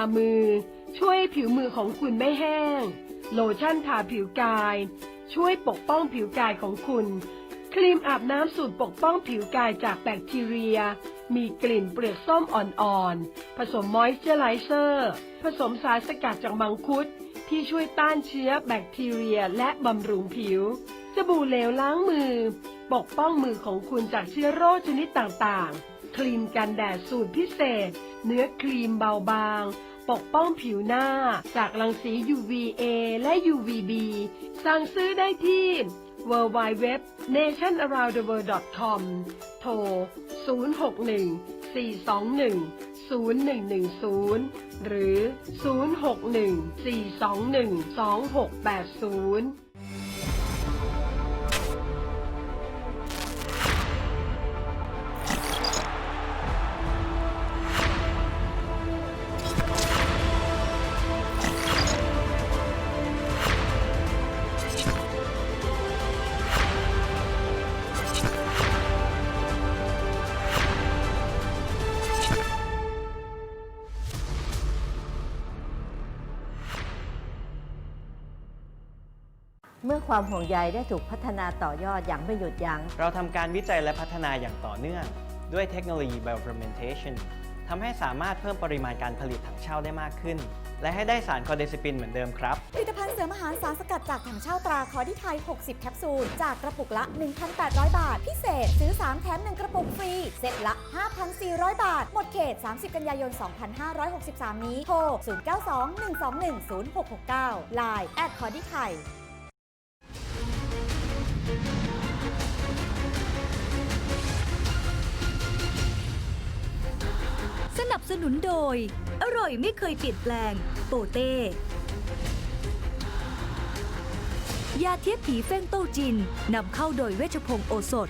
ทามือ ช่วยให้ผิวมือของคุณไม่แห้ง โลชั่นทาผิวกาย ช่วยปกป้องผิวกายของคุณ ครีมอาบน้ำสูตรปกป้องผิวกายจากแบคทีเรีย มีกลิ่นเปลือกส้มอ่อนๆ ผสมมอยส์เจอไรเซอร์ ผสมสารสกัดจากมังคุดที่ช่วยต้านเชื้อแบคทีเรียและบำรุงผิว สบู่เหลวล้างมือ ปกป้องมือของคุณจากเชื้อโรคชนิดต่างๆ ครีมกันแดดสูตรพิเศษ เนื้อครีมเบาบาง ปกป้องผิวหน้า จากรังสี UVA และ UVB สั่งซื้อได้ที่ w w w nationaroundtheworld.com โทร 061 421 0110 หรือ 0614212680 เมื่อความห่วงใยได้ถูกพัฒนาต่อยอดอย่างไม่หยุดยัง้ง เราทำการวิจัยและพัฒนาอย่างต่อเนื่อง ด้วยเทคโนโลยี biofermentation ทำให้สามารถเพิ่มปริมาณการผลิตถังเช่าได้มากขึ้น และให้ได้สารคอเดซิปินเหมือนเดิมครับ ผลิตภัณฑ์เสริมอาหารสารสกัดจากถังเช่าตราคอดิไทย 60 แคปซูล จากกระปุกละ 1,800 บาท พิเศษ ซื้อ 3 แถม 1 กระปุกฟรี เซตละ 5,400 บาท หมดเขต 30 กันยายน 2563 นี้ โทร 0921210669 Line แอดคอดิไทย สนุนโดย อร่อยไม่เคยเปลี่ยนแปลง โปเต้ ยาเทียบผีเฟ้งโตจินนำเข้าโดยเวชพงศ์โอสถ